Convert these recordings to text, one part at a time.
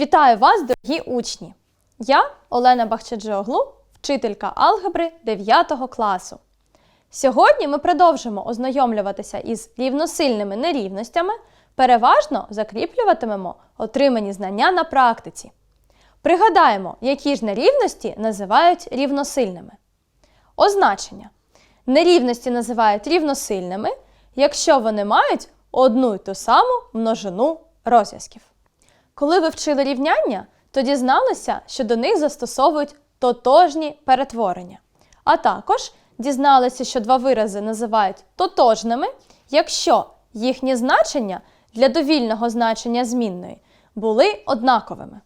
Вітаю вас, дорогі учні! Я Олена Бахчаджоглу, вчителька алгебри 9 класу. Сьогодні ми продовжимо ознайомлюватися із рівносильними нерівностями, переважно закріплюватимемо отримані знання на практиці. Пригадаємо, які ж нерівності називають рівносильними. Означення. Нерівності називають рівносильними, якщо вони мають одну й ту саму множину розв'язків. Коли ви вчили рівняння, то дізналися, що до них застосовують тотожні перетворення. А також дізналися, що два вирази називають тотожними, якщо їхні значення для довільного значення змінної були однаковими.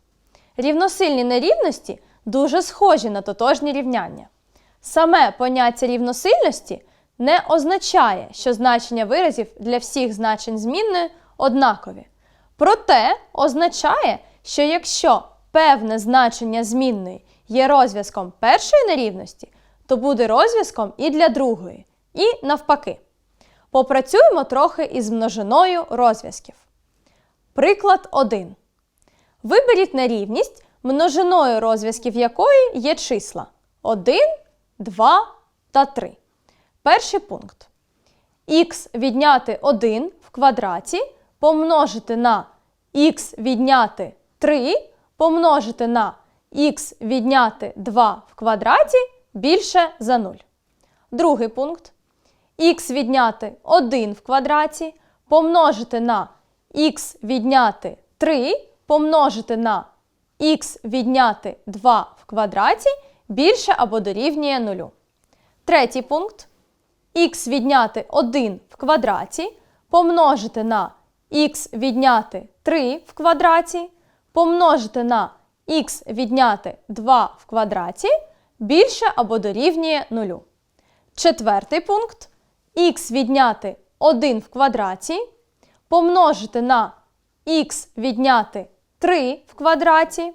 Рівносильні нерівності дуже схожі на тотожні рівняння. Саме поняття рівносильності не означає, що значення виразів для всіх значень змінної однакові. Проте означає, що якщо певне значення змінної є розв'язком першої нерівності, то буде розв'язком і для другої, і навпаки. Попрацюємо трохи із множиною розв'язків. Приклад 1. Виберіть нерівність, множиною розв'язків якої є числа 1, 2 та 3. Перший пункт. Х відняти 1 в квадраті помножити на х відняти 3 помножити на х відняти 2 в квадраті більше за 0. Другий пункт. х відняти 1 в квадраті помножити на х відняти 3 помножити на х відняти 2 в квадраті більше або дорівнює 0. Третій пункт. х відняти 1 в квадраті помножити на х відняти 3 в квадраті помножити на х відняти 2 в квадраті більше або дорівнює 0. Четвертий пункт. х відняти 1 в квадраті помножити на х відняти 3 в квадраті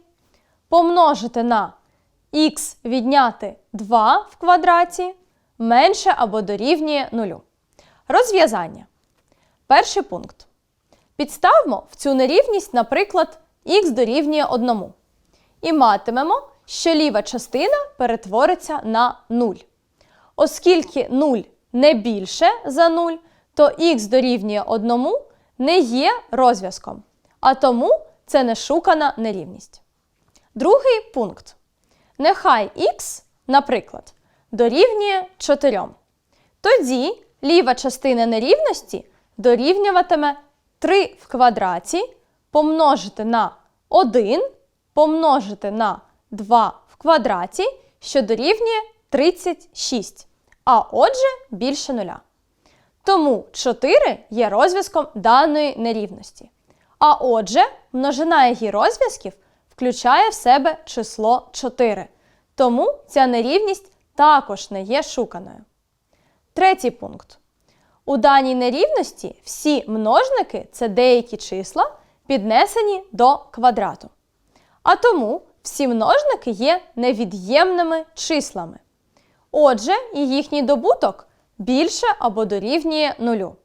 помножити на х відняти 2 в квадраті менше або дорівнює 0. Розв'язання. Перший пункт. Підставмо в цю нерівність, наприклад, х дорівнює 1. І матимемо, що ліва частина перетвориться на 0. Оскільки 0 не більше за 0, то х дорівнює 1 не є розв'язком, а тому це не шукана нерівність. Другий пункт. Нехай х, наприклад, дорівнює 4. Тоді ліва частина нерівності дорівнюватиме 3 в квадраті помножити на 1 помножити на 2 в квадраті, що дорівнює 36. А отже, більше нуля. Тому 4 є розв'язком даної нерівності. А отже, множина її розв'язків включає в себе число 4. Тому ця нерівність також не є шуканою. Третій пункт. У даній нерівності всі множники це деякі числа, піднесені до квадрату. А тому всі множники є невід'ємними числами. Отже, і їхній добуток більше або дорівнює нулю.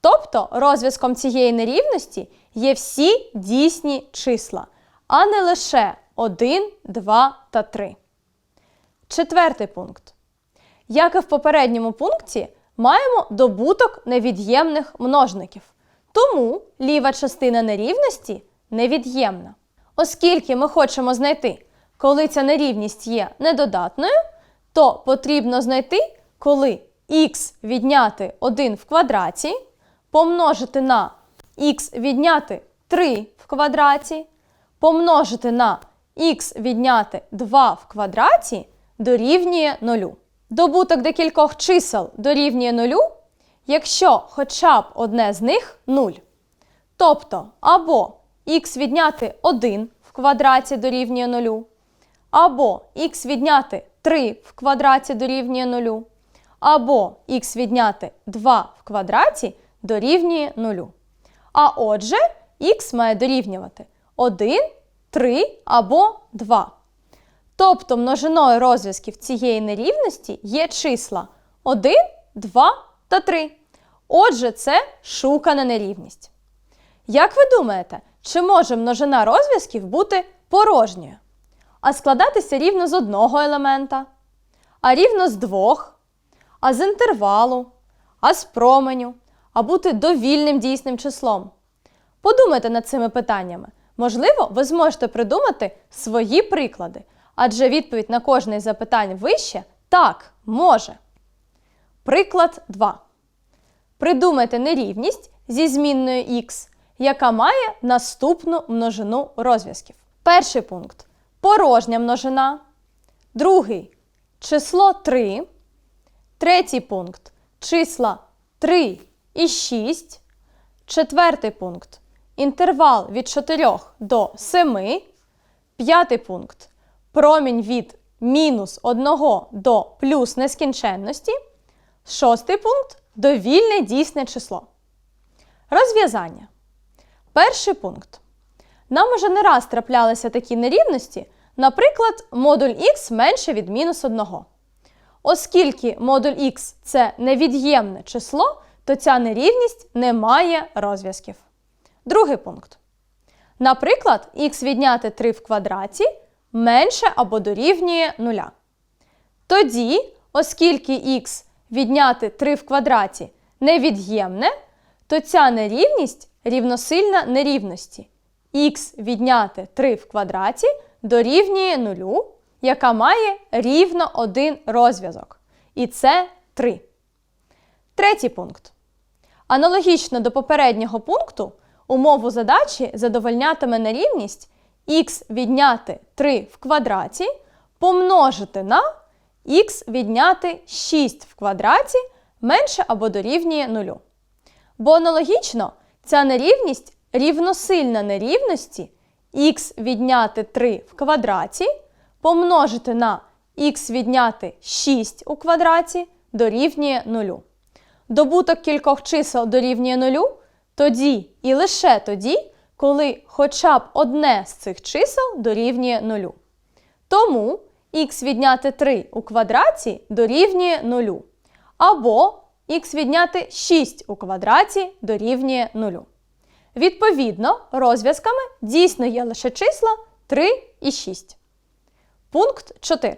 Тобто розв'язком цієї нерівності є всі дійсні числа, а не лише 1, 2 та 3. Четвертий пункт. Як і в попередньому пункті, маємо добуток невід'ємних множників. Тому ліва частина нерівності невід'ємна. Оскільки ми хочемо знайти, коли ця нерівність є недодатною, то потрібно знайти, коли х відняти 1 в квадраті помножити на х відняти 3 в квадраті, помножити на х відняти 2 в квадраті дорівнює 0. Добуток декількох чисел дорівнює 0, якщо хоча б одне з них 0. Тобто або х відняти 1 в квадраті дорівнює 0, або х відняти 3 в квадраті дорівнює 0, або х відняти 2 в квадраті дорівнює 0. А отже, х має дорівнювати 1, 3 або 2. Тобто множиною розв'язків цієї нерівності є числа 1, 2 та 3. Отже, це шукана нерівність. Як ви думаєте, чи може множина розв'язків бути порожньою, а складатися рівно з одного елемента, а рівно з двох, а з інтервалу, а з променю, а бути довільним дійсним числом? Подумайте над цими питаннями. Можливо, ви зможете придумати свої приклади, адже відповідь на кожне із запитань вище так, може. Приклад 2. Придумайте нерівність зі змінною х, яка має наступну множину розв'язків. Перший пункт порожня множина. Другий число 3. Третій пункт числа 3 і 6. Четвертий пункт інтервал від 4 до 7. П'ятий пункт промінь від мінус 1 до плюс нескінченності. Шостий пункт довільне дійсне число. Розв'язання. Перший пункт. Нам уже не раз траплялися такі нерівності, наприклад, модуль х менше від мінус 1. Оскільки модуль х це невід'ємне число, то ця нерівність не має розв'язків. Другий пункт. Наприклад, х відняти 3 в квадраті менше або дорівнює 0. Тоді, оскільки х відняти 3 в квадраті невід'ємне, то ця нерівність рівносильна нерівності. х відняти 3 в квадраті дорівнює 0, яка має рівно один розв'язок. І це 3. Третій пункт. Аналогічно до попереднього пункту, умову задачі задовольнятиме нерівність х відняти 3 в квадраті помножити на х відняти 6 в квадраті менше або дорівнює 0. Бо аналогічно ця нерівність рівносильна нерівності х відняти 3 в квадраті помножити на х відняти 6 у квадраті дорівнює 0. Добуток кількох чисел дорівнює 0 тоді і лише тоді, коли хоча б одне з цих чисел дорівнює 0. Тому х відняти 3 у квадраті дорівнює 0. Або х відняти 6 у квадраті дорівнює 0. Відповідно, розв'язками дійсно є лише числа 3 і 6. Пункт 4.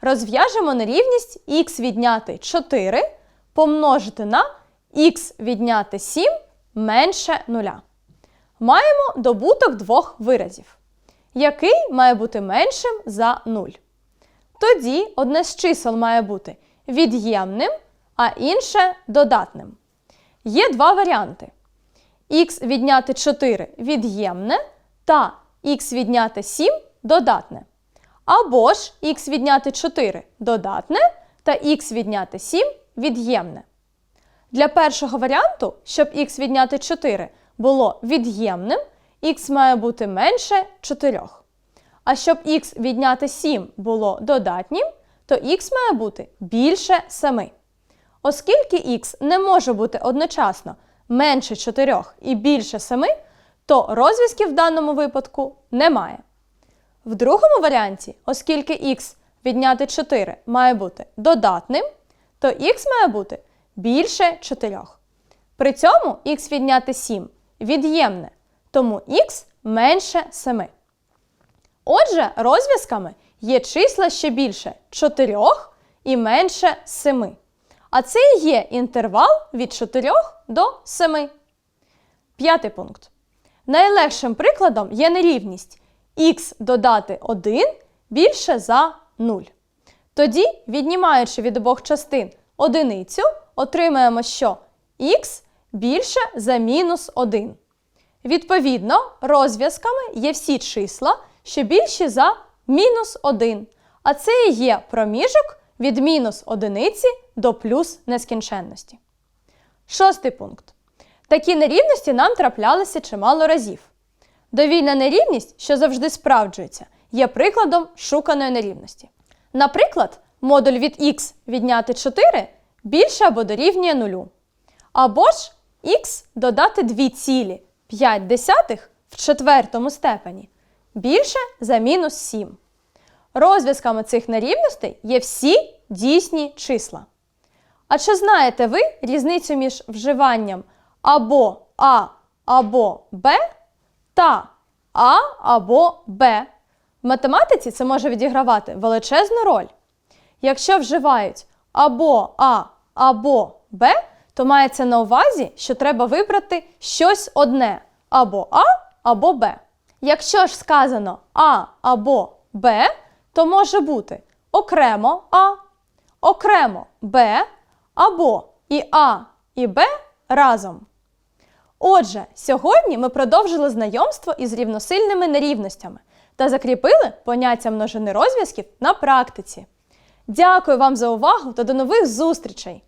Розв'яжемо нерівність х відняти 4 помножити на х відняти 7 менше 0. Маємо добуток двох виразів, який має бути меншим за 0. Тоді одне з чисел має бути від'ємним, а інше додатним. Є два варіанти: х відняти 4 від'ємне та х відняти 7 додатне. Або ж х відняти 4 додатне та х відняти 7 від'ємне. Для першого варіанту, щоб х відняти 4 було від'ємним, х має бути менше 4. А щоб х відняти 7 було додатнім, то х має бути більше 7. Оскільки х не може бути одночасно менше 4 і більше 7, то розв'язків в даному випадку немає. В другому варіанті, оскільки х відняти 4 має бути додатним, то х має бути більше 4. При цьому х відняти 7 від'ємне, тому х менше 7. Отже, розв'язками є числа ще більше 4 і менше 7. А це і є інтервал від 4 до 7. П'ятий пункт. Найлегшим прикладом є нерівність х додати 1 більше за 0. Тоді, віднімаючи від обох частин одиницю, отримаємо, що х більше за мінус 1. Відповідно, розв'язками є всі числа, що більші за мінус 1. А це і є проміжок від мінус одиниці до плюс нескінченності. Шостий пункт. Такі нерівності нам траплялися чимало разів. Довільна нерівність, що завжди справджується, є прикладом шуканої нерівності. Наприклад, модуль від х відняти 4 більше або дорівнює 0. Або ж х додати 2,5 в четвертому степені більше за мінус 7. Розв'язками цих нерівностей є всі дійсні числа. А чи знаєте ви різницю між вживанням або А або Б та А або Б. В математиці це може відігравати величезну роль. Якщо вживають або А, або Б, то мається на увазі, що треба вибрати щось одне або А, або Б. Якщо ж сказано А або Б, то може бути окремо А, окремо Б або і А, і Б разом. Отже, сьогодні ми продовжили знайомство із рівносильними нерівностями та закріпили поняття множини розв'язків на практиці. Дякую вам за увагу та до нових зустрічей!